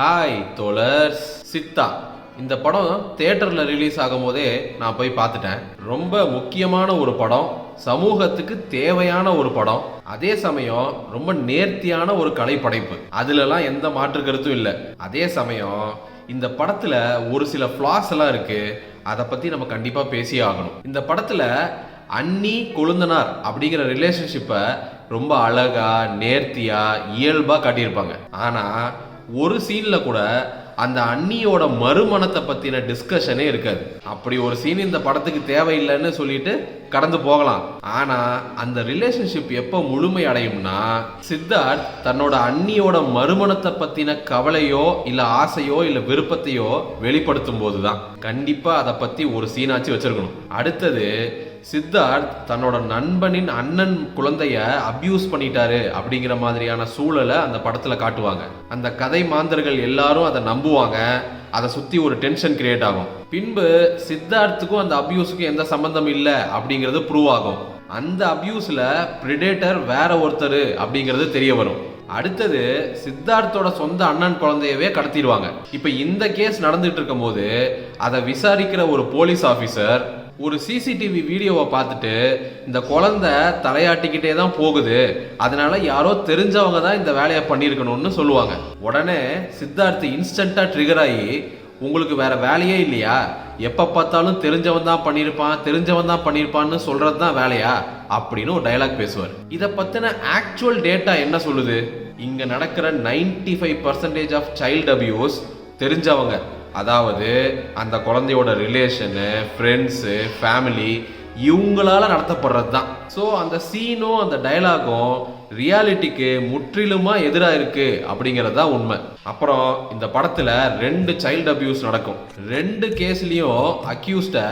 Hi தோழர்ஸ் Siddha இந்த படம் தேட்டரில் ரிலீஸ் ஆகும் போதே நான் போய் பார்த்துட்டேன். ரொம்ப முக்கியமான ஒரு படம். சமூகத்துக்கு தேவையான ஒரு படம். அதே சமயம் ரொம்ப நேர்த்தியான ஒரு கலைப்படைப்பு. அதுலலாம் எந்த மாற்று கருத்தும் இல்லை. அதே சமயம் இந்த படத்தில் ஒரு சில ஃப்ளாஸ் எல்லாம் இருக்கு. அதை பற்றி நம்ம கண்டிப்பாக பேசியே ஆகணும். இந்த படத்தில் அன்னி கொழுந்தனார் அப்படிங்கிற ரிலேஷன்ஷிப்பை ரொம்ப அழகா நேர்த்தியா இயல்பா காட்டியிருப்பாங்க. ஆனா ஒரு சீனில் கூட அந்த அண்ணியோட மறுமணத்தை பற்றின டிஸ்கஷனே இருக்காது. அப்படி ஒரு சீன் இந்த படத்துக்கு தேவையில்லைன்னு சொல்லிட்டு கடந்து போகலாம். ஆனால் அந்த ரிலேஷன்ஷிப் எப்போ முழுமை அடையும்னா சித்தார்த் தன்னோட அண்ணியோட மறுமணத்தை பற்றின கவலையோ இல்லை ஆசையோ இல்லை விருப்பத்தையோ வெளிப்படுத்தும் போது தான் கண்டிப்பாக அதை பற்றி ஒரு சீனாச்சு வச்சிருக்கணும். அடுத்தது சித்தார்த் தன்னோட நண்பனின் அண்ணன் குழந்தைய அபியூஸ் பண்ணிட்டாரு அப்படிங்கிற மாதிரியான சூழலை அந்த படத்துல காட்டுவாங்க. அந்த கதை மாந்தர்கள் எல்லாரும் அதை நம்புவாங்க. அதை சுத்தி ஒரு டென்ஷன் கிரியேட் ஆகும். பின்பு சித்தார்த்துக்கும் அந்த அபியூஸுக்கும் எந்த சம்பந்தம் இல்லை அப்படிங்கிறது ப்ரூவ் ஆகும். அந்த அபியூஸ்ல பிரிடேட்டர் வேற ஒருத்தர் அப்படிங்கிறது தெரிய வரும். அடுத்தது சித்தார்த்தோட சொந்த அண்ணன் குழந்தையவே கடத்திடுவாங்க. இப்போ இந்த கேஸ் நடந்துட்டு இருக்கும்போது அதை விசாரிக்கிற ஒரு போலீஸ் ஆஃபீஸர் ஒரு சிசிடிவி வீடியோவை பார்த்துட்டு இந்த குழந்தை தலையாட்டிக்கிட்டே தான் போகுது. அதனால யாரோ தெரிஞ்சவங்க தான் இந்த வேலையை பண்ணியிருக்கணும்னு சொல்லுவாங்க. உடனே சித்தார்த்து இன்ஸ்டண்ட்டாக ட்ரிகர் ஆகி உங்களுக்கு வேற வேலையே இல்லையா? எப்போ பார்த்தாலும் தெரிஞ்சவன் தான் பண்ணியிருப்பான் தெரிஞ்சவன் தான் பண்ணியிருப்பான்னு சொல்கிறது தான் வேலையா? அப்படின்னு ஒரு டயலாக் பேசுவார். இதை பற்றின ஆக்சுவல் டேட்டா என்ன சொல்லுது? இங்கே நடக்கிற 95% five percentage of child abuse தெரிஞ்சவங்க. அதாவது அந்த குழந்தையோட ரிலேஷனு ஃப்ரெண்ட்ஸு ஃபேமிலி இவங்களால நடத்தப்படுறது தான் ஸோ அந்த சீனும் அந்த டயலாகும் ரியாலிட்டிக்கு முற்றிலுமா எதிராக இருக்கு அப்படிங்கிறது தான் உண்மை. அப்புறம் இந்த படத்தில் ரெண்டு சைல்டு அபியூஸ் நடக்கும். ரெண்டு கேஸ்லேயும் அக்யூஸ்டை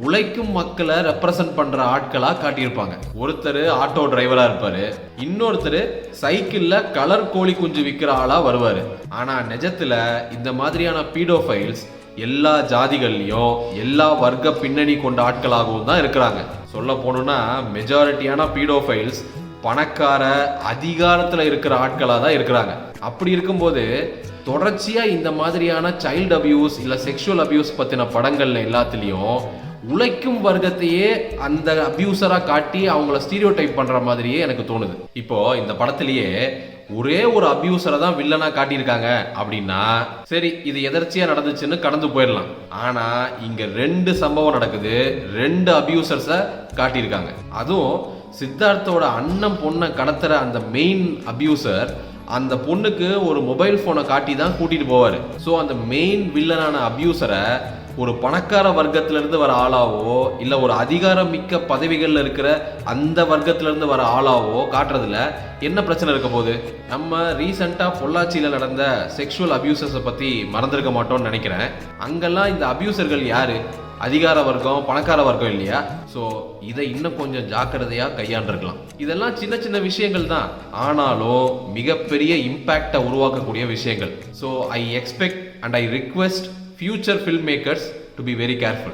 உழைக்கும் மக்களை ரெப்ரசன்ட் பண்ற ஆட்களா காட்டியிருப்பாங்க. ஒருத்தர் ஆட்டோ டிரைவரா இருப்பாரு. இன்னொருத்தர் சைக்கிள்ல கலர் கோழி குஞ்சு விற்கிற ஆளா வருவாரு. ஆனா நிஜத்துல இந்த மாதிரியான பீடோஃபைல்ஸ் எல்லா ஜாதிகள்லையும் எல்லா வர்க்க பின்னணி கொண்ட ஆட்களாகவும் தான் இருக்கிறாங்க. சொல்ல போனோம்னா மெஜாரிட்டியான பீடோஃபைல்ஸ் பணக்கார அதிகாரத்தில் இருக்கிற ஆட்களாக தான் இருக்கிறாங்க. அப்படி இருக்கும்போது தொடர்ச்சியாக இந்த மாதிரியான சைல்டு அபியூஸ் இல்லை செக்ஷுவல் அபியூஸ் பற்றின படங்கள்ல எல்லாத்துலேயும் உழைக்கும் வர்க்கத்தையே அந்த அப்யூசராக காட்டி அவங்கள ஸ்டீரியோ டைப் பண்ணுற மாதிரியே எனக்கு தோணுது. இப்போ இந்த படத்திலேயே ஒரே ஒரு அபியூசரை தான் வில்லனா காட்டியிருக்காங்க அப்படின்னா சரி இது எதர்ச்சியா நடந்துச்சுன்னு கடந்து போயிடலாம். ஆனா இங்க ரெண்டு சம்பவம் நடக்குது. ரெண்டு அபியூசர்ஸ காட்டியிருக்காங்க. அதுவும் சித்தார்த்தோட அண்ணன் பொண்ணை கடத்துற அந்த மெயின் அபியூசர் அந்த பொண்ணுக்கு ஒரு மொபைல் போனை காட்டி தான் கூட்டிட்டு போவார். ஸோ அந்த மெயின் வில்லனான அபியூசரை ஒரு பணக்கார வர்க்கத்துலேருந்து வர ஆளாவோ இல்லை ஒரு அதிகாரம் மிக்க பதவிகளில் இருக்கிற அந்த வர்க்கத்துலேருந்து வர ஆளாவோ காட்டுறதுல என்ன பிரச்சனை இருக்க போகுது? நம்ம ரீசெண்டா பொள்ளாச்சியில் நடந்த செக்ஷுவல் அபியூசஸை பற்றி மறந்துருக்க மாட்டோம்னு நினைக்கிறேன். அங்கெல்லாம் இந்த அபியூசர்கள் யார்? அதிகார வர்க்கம் பணக்கார வர்க்கம் இல்லையா? ஸோ இதை இன்னும் கொஞ்சம் ஜாக்கிரதையாக கையாண்டிருக்கலாம். இதெல்லாம் சின்ன சின்ன விஷயங்கள் தான். ஆனாலும் மிகப்பெரிய இம்பேக்டை உருவாக்கக்கூடிய விஷயங்கள். So I expect and I request future filmmakers to be very careful.